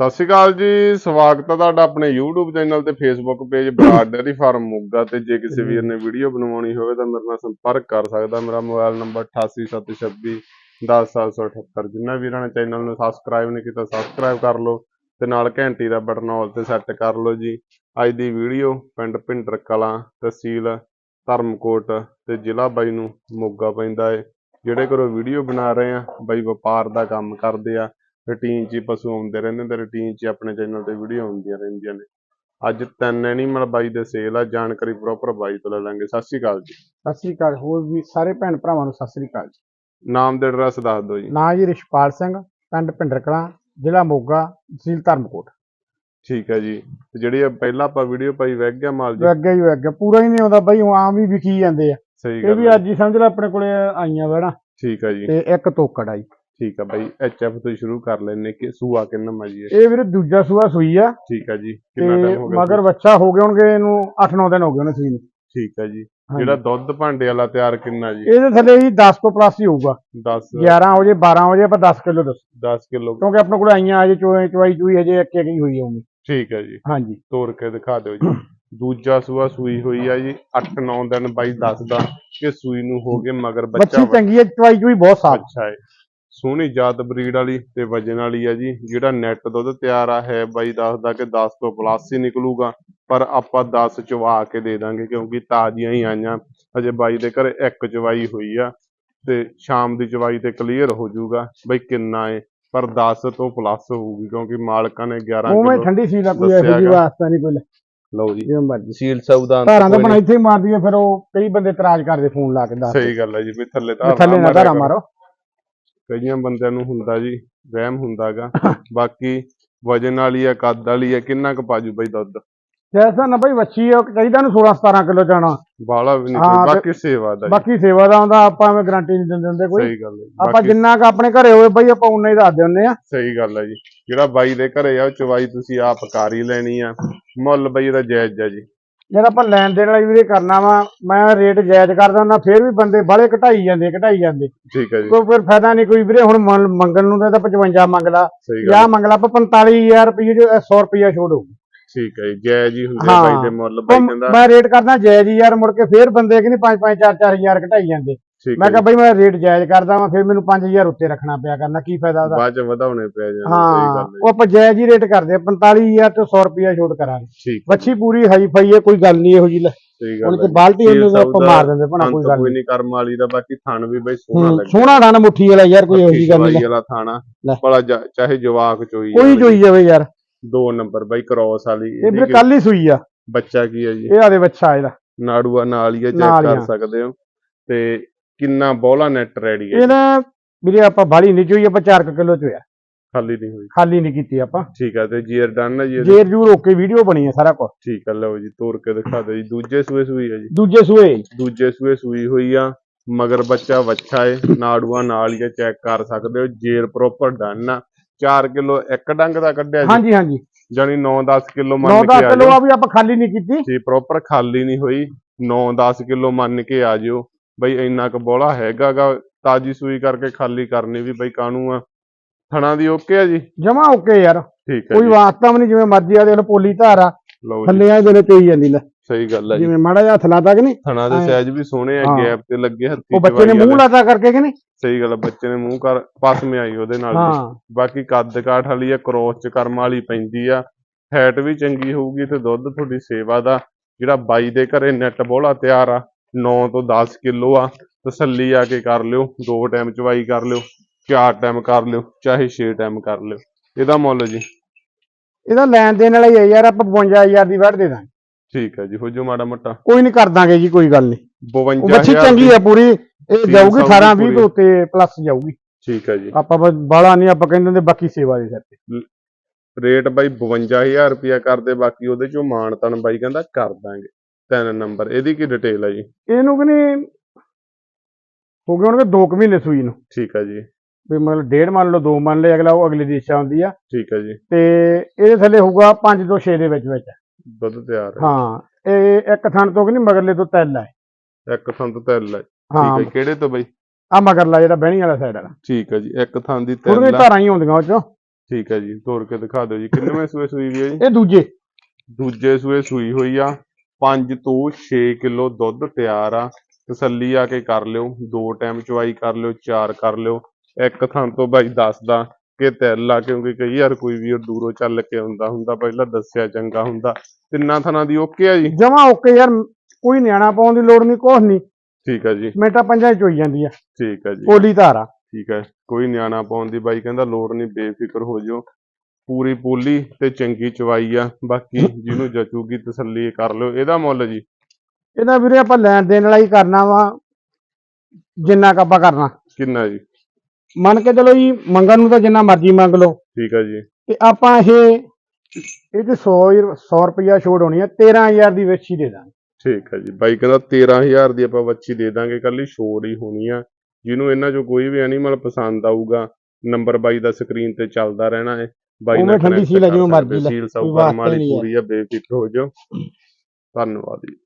ਸਤਿ ਸ਼੍ਰੀ ਅਕਾਲ ਜੀ, ਸਵਾਗਤ ਹੈ ਤੁਹਾਡਾ ਆਪਣੇ YouTube ਚੈਨਲ ਤੇ Facebook page Brar dairy farm Moga ਤੇ ਜੇ ਕਿਸੇ ਵੀਰ ਨੇ ਵੀਡੀਓ ਬਣਵਾਉਣੀ ਹੋਵੇ ਤਾਂ ਮੇਰੇ ਨਾਲ ਸੰਪਰਕ ਕਰ ਸਕਦਾ। ਮੇਰਾ ਮੋਬਾਈਲ ਨੰਬਰ 8876 10778 ਜਿਨ੍ਹਾਂ ਵੀਰਾਂ ਨੇ ਚੈਨਲ ਨੂੰ ਸਬਸਕ੍ਰਾਈਬ ਨਹੀਂ ਕੀਤਾ ਸਬਸਕ੍ਰਾਈਬ ਕਰ ਲਓ ਤੇ ਨਾਲ ਘੰਟੀ ਦਾ ਬਟਨ ਆਲ ਤੇ ਸੈੱਟ ਕਰ ਲਓ ਜੀ। ਅੱਜ ਦੀ ਵੀਡੀਓ ਪਿੰਡ ਭਿੰਡਰ ਕਲਾਂ ਤਹਿਸੀਲ ਧਰਮਕੋਟ ਤੇ ਜ਼ਿਲ੍ਹਾ ਬਾਈ ਨੂੰ ਮੋਗਾ ਪੈਂਦਾ ਏ। ਜਿਹੜੇ ਘਰੋਂ ਵੀਡੀਓ ਬਣਾ ਰਹੇ ਆ, ਬਾਈ ਵਪਾਰ ਦਾ ਕੰਮ ਕਰਦੇ ਆ। ਰੂਟੀਨ 'ਚ ਹੀ ਪਸ਼ੂ ਆਉਂਦੇ ਰਹਿੰਦੇ ਤੇ ਰੂਟੀਨ 'ਚ ਹੀ ਆਪਣੇ ਚੈਨਲ ਤੇ ਵੀਡੀਓ ਆਉਂਦੀਆਂ ਰਹਿੰਦੀਆਂ ਨੇ। ਅੱਜ ਤਿੰਨ ਐਨੀਮਲ ਬਾਈ ਦੇ ਸੇਲ ਆ ਜਾਣਕਾਰੀ ਪ੍ਰੋਪਰ ਬਾਈ ਤੋਂ ਲੈ ਲਾਂਗੇ। ਸਤਿ ਸ਼੍ਰੀ ਅਕਾਲ ਜੀ। ਸਤਿ ਸ੍ਰੀ ਅਕਾਲ ਹੋਰ ਵੀ ਸਾਰੇ ਭੈਣ ਭਰਾਵਾਂ ਨੂੰ ਸਤਿ ਸ੍ਰੀ ਅਕਾਲ ਜੀ। ਨਾਮ ਤੇ ਐਡਰੈਸ ਦੱਸ ਦਿਓ ਜੀ। ਨਾਂ ਜੀ ਰਿਸ਼ਪਾਲ ਸਿੰਘ ਪਿੰਡ ਭਿੰਡਰ ਕਲਾਂ ਜ਼ਿਲ੍ਹਾ ਮੋਗਾ ਤਹਿਸੀਲ ਧਰਮਕੋਟ। ਠੀਕ ਹੈ ਜੀ। ਤੇ ਜਿਹੜੀ ਇਹ ਪਹਿਲਾਂ ਆਪਾਂ ਵੀਡੀਓ ਪਾਈ ਵਗ ਗਿਆ ਮਾਲ ਜੀ? ਅੱਗੇ ਹੀ ਅੱਗੇ ਪੂਰਾ ਹੀ ਨਹੀਂ ਆਉਂਦਾ ਬਈ ਉਹ ਆਮ ਵੀ ਵਿਖੀ ਜਾਂਦੇ ਆ। ਸਹੀ ਇਹ ਗੱਲ ਵੀ ਹੈ। ਅੱਜ ਹੀ ਸਮਝ ਲੈ ਆਪਣੇ ਕੋਲੇ ਆਈਆਂ ਵੜਾ ਠੀਕ ਹੈ ਜੀ। ਤੇ ਇੱਕ ਤੋਕੜ ਆਈ ਠੀਕ ਹੈ। ਬਾਈ ਐਚਐਫ ਤੋਂ ਹੀ ਸ਼ੁਰੂ ਕਰ ਲੈਨੇ ਕਿ ਸੂਆ ਕਿੰਨਾ ਮਾ ਜੀ ਇਹ? ਵੀਰੇ ਦੂਜਾ ਸੂਆ ਸੂਈ ਆ। ਠੀਕ ਹੈ ਜੀ ਤੇ ਕਿੰਨਾ ਟਾਈਮ ਹੋ ਗਿਆ ਮਗਰ ਬੱਚਾ ਹੋ ਗਏ ਹੋਣਗੇ ਇਹਨੂੰ 8-9 ਦਿਨ ਹੋ ਗਏ ਉਹਨੇ ਸੂਈ ਨੂੰ। ਠੀਕ ਹੈ ਜੀ। ਜਿਹੜਾ ਦੁੱਧ ਭਾਂਡੇ ਵਾਲਾ ਤਿਆਰ ਕਿੰਨਾ ਜੀ? ਇਹਦੇ ਥੱਲੇ ਹੀ 10 ਤੋਂ ਪਲੱਸ ਹੀ ਹੋਊਗਾ। 10 11 ਹੋ ਜੇ 12 ਹੋ ਜੇ ਆਪਾਂ 10 ਕਿਲੋ ਦੱਸ। 10 ਕਿਲੋ। ਕਿਉਂਕਿ ਆਪਣੇ ਕੋਲ ਆਈਆਂ ਅਜੇ ਚੋਈ ਚੂਈ ਹਜੇ ਇੱਕ ਇੱਕ ਹੀ ਹੋਈ ਹੋਊਗੀ ਠੀਕ ਹੈ ਜੀ। ਹਾਂਜੀ। ਤੋੜ ਕੇ ਦਿਖਾ ਦਿਓ ਜੀ। ਦੂਜਾ ਸੂਆ ਸੂਈ ਹੋਈ ਆ ਜੀ 8-9 ਦਿਨ ਬਾਈ ਦੱਸਦਾ ਕਿ ਸੂਈ ਨੂੰ ਹੋ ਗਏ ਮਗਰ ਬੱਚਾ ਬੱਚੀ ਚੰਗੀ ਹੈ ਚਵਾਈ ਚੂਈ ਬਹੁਤ ਸਾਫ਼। ਅੱਛਾ ਹੈ ਸੋਹਣੀ ਜਾਤ ਬਰੀਡ ਵਾਲੀ ਤੇ ਵਜਨ ਵਾਲੀ ਆ ਜੀ। ਜਿਹੜਾ ਨੈਟ ਦੁੱਧ ਤਿਆਰ ਆ ਹੈ ਬਾਈ ਦੱਸਦਾ ਕਿ 10 ਤੋਂ ਪਲੱਸ ਹੀ ਨਿਕਲੂਗਾ। ਪਰ ਆਪਾਂ 10 ਚਵਾ ਕੇ ਦੇ ਦਾਂਗੇ ਕਿਉਂਕਿ ਤਾਜ਼ੀਆਂ ਹੀ ਆਈਆਂ। ਅਜੇ ਬਾਈ ਦੇ ਘਰੇ ਇੱਕ ਚਵਾਈ ਹੋਈ ਆ ਤੇ ਸ਼ਾਮ ਦੀ ਚਵਾਈ ਤੇ ਕਲੀਅਰ ਹੋ ਜਾਊਗਾ ਬਈ ਕਿੰਨਾ ਏ। ਪਰ 10 ਤੋਂ ਪਲੱਸ ਹੋਊਗੀ ਕਿਉਂਕਿ ਮਾਲਕਾਂ ਨੇ 11 ਉਵੇਂ ਕਿਲੋ ਠੰਡੀ ਸੀ ਨਾ ਕੋਈ ਇਹੋ ਹੈਗਾ। ਵਾਸਤਾ ਨਹੀਂ ਕੋਈ। ਲਓ ਜੀ ਜਿਵੇਂ ਮਰਜ਼ੀ। ਸੀਲ ਸੌਦਾ ਧਾਰਾਂ ਦਾ ਬਣਾ ਇੱਥੇ ਮਾਰਦੀ ਆ ਫਿਰ ਉਹ ਕਈ ਬੰਦੇ ਇਤਰਾਜ਼ ਕਰਦੇ ਫੋਨ ਲਾ ਕੇ ਦੱਸ ਸਹੀ ਗੱਲ ਹੈ ਜੀ ਵੀ ਥੱਲੇ ਧਾਰ ਥੱਲੇ ਨਾ ਧਾਰਾ ਮਾਰੋ। ਕਈਆਂ ਬੰਦਿਆਂ ਨੂੰ ਹੁੰਦਾ ਜੀ ਵਹਿਮ ਹੁੰਦਾਗਾ ਬਾਕੀ ਵਜਨ ਵਾਲੀ ਆ ਕੱਦ ਵਾਲੀ ਆ ਕਿੰਨਾ ਕੁ ਪਾਜੂ ਬਈ ਦੁੱਧ? ਜੈਸਾ ਨਾ ਭਾਈ ਵੱਛੀ ਆ, ਚਾਹੀਦਾ ਨੂੰ 16 17 ਕਿਲੋ ਜਾਣਾ। ਬਾਲਾ ਵੀ ਨਹੀਂ ਹਾਂ, ਕੋਈ ਤੇ- ਬਾਕੀ ਸੇਵਾ ਦਾ ਜੀ। ਬਾਕੀ ਸੇਵਾ ਦਾ ਆਉਂਦਾ ਆਪਾਂ ਐਵੇਂ ਗਾਰੰਟੀ ਨਹੀਂ ਦਿੰਦੇ ਹੁੰਦੇ ਕੋਈ। ਸਹੀ ਗੱਲ ਹੈ ਜੀ। ਆਪਾਂ ਬਾਕੀ ਜਿੰਨਾ ਕ ਆਪਣੇ ਘਰੇ ਹੋਵੇ ਬਈ ਆਪਾਂ ਉਨਾ ਹੀ ਦੱਸ ਦਿੰਦੇ ਆ। ਸਹੀ ਗੱਲ ਹੈ ਜੀ। ਜਿਹੜਾ ਬਾਈ ਦੇ ਘਰੇ ਆ ਉਹ ਚਵਾਈ ਤੁਸੀਂ ਆਪ ਕਰ ਹੀ ਲੈਣੀ ਆ। ਮੁੱਲ ਬਈ ਇਹਦਾ ਜਾਇਜ਼ ਆ ਜੀ। ਜਦ ਆਪਾਂ ਲੈਣ ਦੇਣ ਵਾਲੀ ਵੀਰੇ ਕਰਨਾ ਵਾ ਮੈਂ ਰੇਟ ਜਾਇਜ਼ ਕਰਦਾ ਹੁੰਦਾ ਫਿਰ ਵੀ ਬੰਦੇ ਬਾਹਲੇ ਘਟਾਈ ਜਾਂਦੇ ਘਟਾਈ ਜਾਂਦੇ। ਠੀਕ ਹੈ ਜੀ। ਕੋਈ ਫਿਰ ਫਾਇਦਾ ਨਹੀਂ ਕੋਈ ਵੀਰੇ ਹੁਣ ਮੰਗਣ ਨੂੰ ਤਾਂ 55 ਮੰਗਦਾ ਜਾਂ ਮੰਗਲਾ ਆਪਾਂ 45000 ਰੁਪਏ ਜੋ 100 ਰੁਪਏ ਛੋੜ ਹੋਊ ਠੀਕ ਹੈ ਜੀ ਜਾਇਜ਼ ਹੀ ਹੁੰਦੇ। ਬਾਈ ਦੇ ਮੁੱਲ ਬਾਈ ਕਹਿੰਦਾ ਮੈਂ ਰੇਟ ਕਰਦਾ ਜਾਇਜ਼ ਹੀ ਯਾਰ ਮੁੜ ਕੇ ਫੇਰ ਬੰਦੇ ਕਿ ਨਹੀਂ 5 5 4 4000 ਘਟਾਈ ਜਾਂਦੇ। ਮੈਂ ਕਿਹਾ ਬਈ ਮੈਂ ਰੇਟ ਜਾਇਜ਼ ਕਰਦਾ ਵਾਂ ਫਿਰ ਮੈਨੂੰ 5000 ਉੱਤੇ ਰੱਖਣਾ ਪਿਆ ਕਰਨਾ ਕੀ ਫਾਇਦਾ ਉਹਦਾ? ਬਾਅਦ ਚ ਵਧਾਉਣੇ ਪੈ ਜਾਂਦੇ ਹਾਂ ਉਹ ਆਪਾਂ ਜਾਇਜ਼ ਹੀ ਰੇਟ ਕਰਦੇ ਆ 45000 ਤੇ 100 ਰੁਪਿਆ ਛੋਟ ਕਰਾਂਗੇ। ਵੱਛੀ ਪੂਰੀ ਹਾਈ ਫਾਈ ਹੈ ਕੋਈ ਗੱਲ ਨਹੀਂ ਇਹੋ ਜੀ ਲੈ। ਹੁਣ ਤੇ ਬਾਲਟੀ ਉਹਨੂੰ ਆਪਾਂ ਮਾਰ ਦਿੰਦੇ ਭਣਾ ਕੋਈ ਗੱਲ ਨਹੀਂ। ਕਰਮ ਵਾਲੀ ਦਾ ਬਾਕੀ ਥਣ ਵੀ ਬਈ ਸੋਹਣਾ ਲੱਗਦਾ। ਸੋਹਣਾ ਥਾਣਾ ਮੁੱਠੀ ਵਾਲਾ ਯਾਰ ਕੋਈ ਇਹੋ ਜੀ ਗੱਲ ਨਹੀਂ। ਵਾਲਾ ਥਾਣਾ। ਭਲਾ ਚਾਹੇ ਜਵਾਕ ਚੋਈ ਕੋਈ। ਜੋਈ ਜਾਵੇ ਯਾਰ। ਦੋ ਨੰਬਰ ਬਾਈ ਕ੍ਰੋਸ ਵਾਲੀ ਇਹ ਵੀਰੇ ਕੱਲ ਹੀ ਸੂਈ ਆ। ਬੱਚਾ ਕੀ ਹੈ ਜੀ? ਇਹ ਆਦੇ ਬੱਚਾ ਇਹਦਾ। ਨਾੜੂਆ ਨਾਲ ਹੀ ਚੈੱਕ ਕਰ। ਸਕਦੇ ਹੋ। ਤੇ ਕਿੰਨਾ ਬੋਲਾ ਨੈਟ ਰੈਡੀ ਹੈ ਇਹ ਨਾ ਵੀਰੇ ਆਪਾਂ ਬਾੜੀ ਨਹੀਂ ਚੋਈ ਆਪਾਂ 4 ਕਿਲੋ ਚੋਇਆ। ਖਾਲੀ ਨਹੀਂ ਹੋਈ। ਖਾਲੀ ਨਹੀਂ ਕੀਤੀ ਆਪਾਂ। ਠੀਕ ਹੈ ਤੇ ਜੀਅਰ ਡਨ ਹੈ ਜੀ ਇਹਦੀ? ਜੇਰ ਜੂਰ ਓਕੇ ਵੀਡੀਓ ਬਣੀ ਆ ਸਾਰਾ ਕੁਝ ਠੀਕ ਹੈ ਲਓ ਜੀ ਤੋੜ ਕੇ ਦਿਖਾ ਦਿਓ ਜੀ। ਦੂਜੇ ਸੂਏ ਸੂਈ ਹੈ ਜੀ। ਦੂਜੇ ਸੂਏ। ਦੂਜੇ ਸੂਏ ਸੂਈ ਹੋਈ ਆ ਮਗਰ ਬੱਚਾ ਵੱਛਾ ਏ ਨਾੜੂਆ ਨਾਲ ਹੀ ਚੈੱਕ ਕਰ ਸਕਦੇ ਹੋ ਜੇਰ ਪ੍ਰੋਪਰ ਡਨ ਆ। 4 ਕਿਲੋ ਇੱਕ ਡੰਗ ਦਾ ਕੱਢਿਆ ਜੀ। ਹਾਂਜੀ ਹਾਂਜੀ। ਜਾਨੀ 9-10 ਕਿਲੋ 9 ਮੰਨ 10 ਕੇ ਆ ਕਿਲੋ ਜਾਓ। ਆ ਵੀ ਆਪਾਂ ਖਾਲੀ ਨਹੀਂ ਕੀਤੀ। ਜੀ ਪ੍ਰੋਪਰ ਖਾਲੀ ਨਹੀਂ ਹੋਈ। 9-10 ਕਿਲੋ ਮੰਨ ਕੇ ਆ ਜਿਓ। ਬਈ ਇੰਨਾ ਕੁ ਬੋਲਾ ਹੈਗਾਗਾ ਤਾਜੀ ਸੂਈ ਕਰਕੇ ਖਾਲੀ ਕਰਨੀ ਵੀ ਬਈ ਕਾਹਨੂੰ ਆ। ਥਣਾ ਦੀ ਓਕੇ ਆ ਜੀ? ਜਮਾ ਓਕੇ ਯਾਰ। ਠੀਕ ਹੈ ਕੋਈ ਵਾਸਤਾ ਵੀ ਨਹੀਂ ਜਿਵੇਂ ਮਰਜ਼ੀ ਆ ਦੇ ਪੋਲੀ ਧਾਰ ਆ ਲਓ ਜੀ। ਥੱਲੇ ਆ ਦੇ ਚੋਈ ਜਾਂਦੀ ਲੈ। ਸਹੀ ਗੱਲ ਹੈ ਜੀ। ਜਿਵੇਂ ਮਾੜਾ ਜਿਹਾ ਹੱਥ ਲਾਤਾ ਕਿ ਨਹੀਂ? ਥਣਾ ਦੇ। ਸਾਈਜ਼ ਵੀ ਸੋਹਣੇ ਆ। ਗੈਪ ਤੇ ਲੱਗੇ ਹੱਥੀ ਉਹ ਬੱਚੇ ਨੇ ਮੂੰਹ। ਲਾਤਾ ਕਰਕੇ ਕਿ ਨਹੀਂ? ਸਹੀ ਗੱਲ ਆ ਬੱਚੇ ਨੇ ਮੂੰਹ ਕਰ ਪਸ ਮੇ ਆਈ ਉਹਦੇ ਨਾਲ ਬਾਕੀ ਕੱਦ ਕਾਠ ਵਾਲੀ ਆ ਕ੍ਰੋਸ ਚ ਕਰਮ ਵਾਲੀ ਪੈਂਦੀ ਆ। ਫੈਟ ਵੀ ਚੰਗੀ ਹੋਊਗੀ ਤੇ ਦੁੱਧ ਤੁਹਾਡੀ ਸੇਵਾ ਦਾ ਜਿਹੜਾ ਬਾਈ ਦੇ ਘਰੇ ਨੈਟ ਬੋਲਾ ਤਿਆਰ ਆ। 9 ਤੋਂ 10 ਕਿਲੋ ਆ ਤਸੱਲੀ ਆ ਕੇ ਕਰ ਲਿਓ ਦੋ ਟਾਈਮ ਚਵਾਈ ਕਰ ਲਿਓ ਚਾਰ ਟਾਈਮ ਕਰ ਲਿਓ ਚਾਹੇ 6 ਟਾਈਮ ਕਰ ਲਿਓ। ਇਹਦਾ ਮੁੱਲ ਜੀ? ਇਹਦਾ ਲੈਣ ਦੇਣ ਵਾਲਾ ਹੀ ਹੈ ਯਾਰ ਆਪਾਂ 52000 ਦੀ ਵੜ ਦੇ ਦਾਂਗੇ। ਠੀਕ ਹੈ ਜੀ ਹੋ ਜੋ ਮਾੜਾ ਮੋਟਾ। ਕੋਈ ਨਹੀਂ ਕਰ ਦਾਂਗੇ ਜੀ ਕੋਈ ਗੱਲ ਨਹੀਂ 52 ਉਹ ਬੱਚੀ ਚੰਗੀ ਹੈ ਪੂਰੀ ਇਹ ਜਾਊਗੀ ਸੌ ਦੀ 18 20 ਪੂਰੀ। ਤੋਂ ਉੱਤੇ ਪਲੱਸ ਜਾਊਗੀ। ਠੀਕ ਹੈ ਜੀ। ਆਪਾਂ ਬਾਲਾ ਨਹੀਂ ਆਪਾਂ ਕਹਿੰਦੇ ਹੁੰਦੇ ਬਾਕੀ ਸੇਵਾ ਦੇ ਸਿਰ ਤੇ। ਰੇਟ ਬਾਈ 52000 ਰੁਪਿਆ ਕਰਦੇ ਬਾਕੀ ਉਹਦੇ ਚੋਂ ਮਾਣ ਤਨ ਬਾਈ ਕਹਿੰਦਾ ਕਰ ਦਾਂਗੇ। ਤਿੰਨ ਨੰਬਰ ਇਹਦੀ ਕੀ ਡਿਟੇਲ ਹੈ ਜੀ? ਇਹਨੂੰ ਕਿ ਨਹੀਂ ਹੋ ਗਏ ਹੋਣਗੇ 2 ਮਹੀਨੇ ਸੂਈ ਨੂੰ। ਠੀਕ ਹੈ ਜੀ। ਵੀ ਮਤਲਬ ਡੇਢ ਮੰਨ ਲਓ 2 ਮੰਨ ਲਏ ਅਗਲਾ ਉਹ ਅਗਲੀ ਦੀ ਇੱਛਾ ਹੁੰਦੀ ਆ। ਠੀਕ ਹੈ ਜੀ। ਤੇ ਇਹਦੇ ਥੱਲੇ ਹੋਊਗਾ 5 ਤੋਂ 6 ਦੇ ਵਿੱਚ ਵਿੱਚ। ਦੁੱਧ ਤਿਆਰ ਹੈ ਹਾਂ ਇਹ ਇੱਕ ਥਣ ਤੋਂ ਕਿ ਨਹੀਂ ਮਗਰਲੇ ਤੋਂ ਤਿੰਨ ਹੈ ਇੱਕ ਥਾਂ ਤੋਂ ਤਿਲ ਹੈ। ਠੀਕ ਹੈ ਕਿਹੜੇ ਤੋਂ ਬਈ? ਆ ਮਗਰਲਾ ਜਿਹੜਾ ਬਹਿਣੀ ਵਾਲਾ ਸਾਈਡ ਵਾਲਾ। ਠੀਕ ਹੈ ਜੀ ਇੱਕ ਥਾਂ ਦੀ ਤਿਲ ਆ। ਧਾਰਾਂ ਹੀ ਹੁੰਦੀਆਂ ਉਹ ਚੋਂ। ਠੀਕ ਹੈ ਜੀ ਤੋੜ ਕੇ ਦਿਖਾ ਦਿਓ ਜੀ ਕਿੰਨਵੇਂ ਸੂਏ ਸੂਈ ਵੀ ਹੈ ਜੀ? ਇਹ ਦੂਜੇ। ਦੂਜੇ ਸੂਏ ਸੂਈ ਹੋਈ ਆ। 5 ਤੋਂ 6 ਕਿਲੋ ਦੁੱਧ ਤਿਆਰ ਆ। ਤਸੱਲੀ ਆ ਕੇ ਕਰ ਲਿਓ। ਦੋ ਟਾਈਮ ਚਵਾਈ ਕਰ ਲਿਓ ਚਾਰ ਕਰ ਲਿਓ। ਇੱਕ ਥਾਂ ਤੋਂ ਬਾਈ ਦੱਸਦਾ ਕਿ ਤਿਲ ਆ ਕਿਉਂਕਿ ਕਈ ਵਾਰ ਕੋਈ ਵੀ ਦੂਰੋਂ ਚੱਲ ਕੇ ਆਉਂਦਾ ਹੁੰਦਾ ਪਹਿਲਾਂ ਦੱਸਿਆ ਚੰਗਾ ਹੁੰਦਾ। ਤਿੰਨਾਂ ਥਾਂ ਦੀ ਓਕੇ ਆ ਜੀ? ਜਮਾ ਓਕੇ ਯਾਰ ਕੋਈ ਨਿਆਣਾ ਪਾਉਣ ਦੀ ਲੋੜ ਨਹੀਂ ਕੁਛ ਨਹੀਂ ਠੀਕ ਆ ਜੀ। ਮਿੰਟਾਂ ਪੰਜਾਂ ਚ ਹੋਈ ਜਾਂਦੀ ਆ। ਠੀਕ ਆ ਜੀ। ਪੋਲੀ ਧਾਰਾ। ਠੀਕ ਹੈ ਕੋਈ ਨਿਆਣਾ ਪਾਉਣ ਦੀ ਬਾਈ ਕਹਿੰਦਾ ਲੋੜ ਨਹੀਂ ਬੇਫਿਕਰ ਹੋ ਜਿਓ। ਪੂਰੀ ਪੋਲੀ ਤੇ ਚੰਗੀ ਚਵਾਈ ਆ ਬਾਕੀ ਜਿਹਨੂੰ ਜਚੂਗੀ ਤਸੱਲੀ ਕਰ ਲਿਓ ਇਹਦਾ ਮੁੱਲ ਜੀ। ਇਹਦਾ ਵੀਰੇ ਆਪਾਂ ਲੈਣ ਦੇਣ ਵਾਲਾ ਹੀ ਕਰਨਾ ਵਾ ਜਿੰਨਾ ਕੁ ਆਪਾਂ ਕਰਨਾ। ਕਿੰਨਾ ਜੀ? ਮੰਨ ਕੇ ਚਲੋ ਜੀ ਮੰਗਣ ਨੂੰ ਤਾਂ ਜਿੰਨਾ ਮਰਜ਼ੀ ਮੰਗ ਲਓ। ਠੀਕ ਆ ਜੀ। ਤੇ ਆਪਾਂ ਇਹ ਇਹ ਤੇ 100 100 ਰੁਪਇਆ ਛੋੜ ਹੋਣੀ ਆ 13000 ਦੀ ਵਿੱਚ ਦੇ ਦਾਂਗੇ। ਠੀਕ ਹੈ ਜੀ। ਬਾਈ ਕਹਿੰਦਾ 13000 ਦੀ ਆਪਾਂ ਵੱਛੀ ਦੇ ਦਾਂਗੇ ਕੱਲੀ ਛੋੜ ਹੀ ਹੋਣੀ ਆ। ਜਿਹਨੂੰ ਇਹਨਾਂ ਚੋਂ ਕੋਈ ਵੀ ਐਨੀਮਲ ਪਸੰਦ ਆਊਗਾ ਨੰਬਰ ਬਾਈ ਦਾ ਸਕਰੀਨ ਤੇ ਚੱਲਦਾ ਰਹਿਣਾ ਹੈ ਬਾਈ ਉਵੇਂ ਠੰਡੀ connect ਸੀਲ ਆ ਕਰ ਜਿਵੇਂ ਸਕਦੇ। ਮਰਜ਼ੀ ਲੈ, ਸੀਲ ਕੋਈ ਸਭ ਵਾਸਤੇ ਵਾਲੀ ਨਹੀਂ ਹੈ। ਪੂਰੀ ਆ ਬੇਫਿਕਰ ਹੋ ਜਾਓ ਧੰਨਵਾਦ ਜੀ